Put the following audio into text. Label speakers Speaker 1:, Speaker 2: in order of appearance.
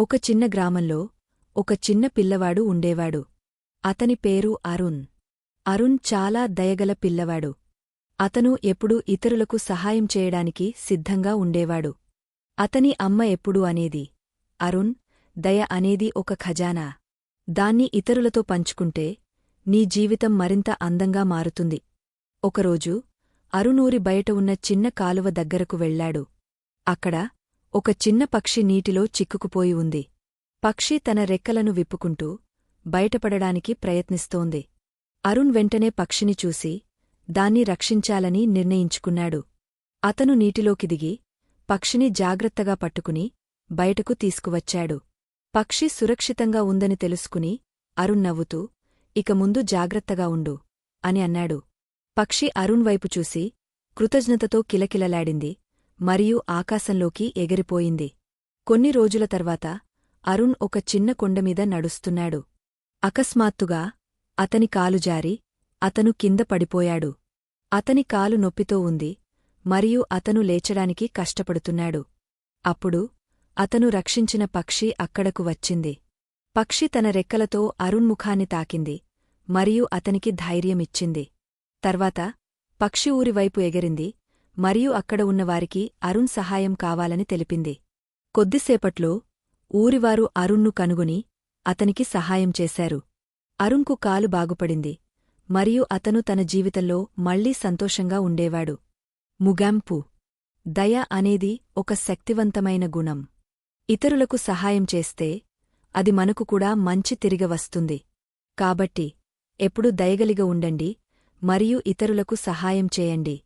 Speaker 1: ఒక చిన్న గ్రామంలో ఒక చిన్న పిల్లవాడు ఉండేవాడు. అతని పేరు అరుణ్. అరుణ్ చాలా దయగల పిల్లవాడు. అతను ఎప్పుడూ ఇతరులకు సహాయం చేయడానికి సిద్ధంగా ఉండేవాడు. అతని అమ్మ ఎప్పుడూ అనేది. అరుణ్ దయ అనేది ఒక ఖజానా. దాన్ని ఇతరులతో పంచుకుంటే నీ జీవితం మరింత అందంగా మారుతుంది. ఒకరోజు అరుణూరి బయట ఉన్న చిన్న కాలువ దగ్గరకు వెళ్ళాడు అక్కడ ఒక చిన్న పక్షి నీటిలో చిక్కుకుపోయి ఉంది. పక్షి తన రెక్కలను విప్పుకుంటూ బయటపడడానికి ప్రయత్నిస్తోంది. అరుణ్ వెంటనే పక్షిని చూసి దాన్ని రక్షించాలని నిర్ణయించుకున్నాడు. అతను నీటిలోకి దిగి పక్షిని జాగ్రత్తగా పట్టుకుని బయటకు తీసుకువచ్చాడు. పక్షి సురక్షితంగా ఉందని తెలుసుకుని అరుణ్ నవ్వుతూ ఇక ముందు జాగ్రత్తగా ఉండు అని అన్నాడు. పక్షి అరుణ్ వైపు చూసి కృతజ్ఞతతో కిలకిలలాడింది. మరియు ఆకాశంలోకి ఎగిరిపోయింది. కొన్ని రోజుల తర్వాత అరుణ్ ఒక చిన్న కొండమీద నడుస్తున్నాడు. అకస్మాత్తుగా అతని కాలు జారి అతను కింద పడిపోయాడు. అతని కాలు నొప్పితో ఉంది మరియు అతను లేచడానికి కష్టపడుతున్నాడు. అప్పుడు అతను రక్షించిన పక్షి అక్కడకు వచ్చింది. పక్షి తన రెక్కలతో అరుణ్ ముఖాన్ని తాకింది మరియు అతనికి ధైర్యమిచ్చింది. తర్వాత పక్షి ఊరివైపు ఎగిరింది మరియు అక్కడ ఉన్నవారికి అరుణ్ సహాయం కావాలని తెలిపింది. కొద్దిసేపట్లో ఊరివారు అరుణ్ను కనుగొని అతనికి సహాయం చేశారు. అరుణ్కు కాలు బాగుపడింది. మరియు అతను తన జీవితంలో మళ్ళీ సంతోషంగా ఉండేవాడు. ముగాంపు. దయ అనేది ఒక శక్తివంతమైన గుణం. ఇతరులకు సహాయం చేస్తే అది మనకు కూడా మంచి తిరిగి వస్తుంది. కాబట్టి ఎప్పుడూ దయగలిగ ఉండండి మరియు ఇతరులకు సహాయం చేయండి.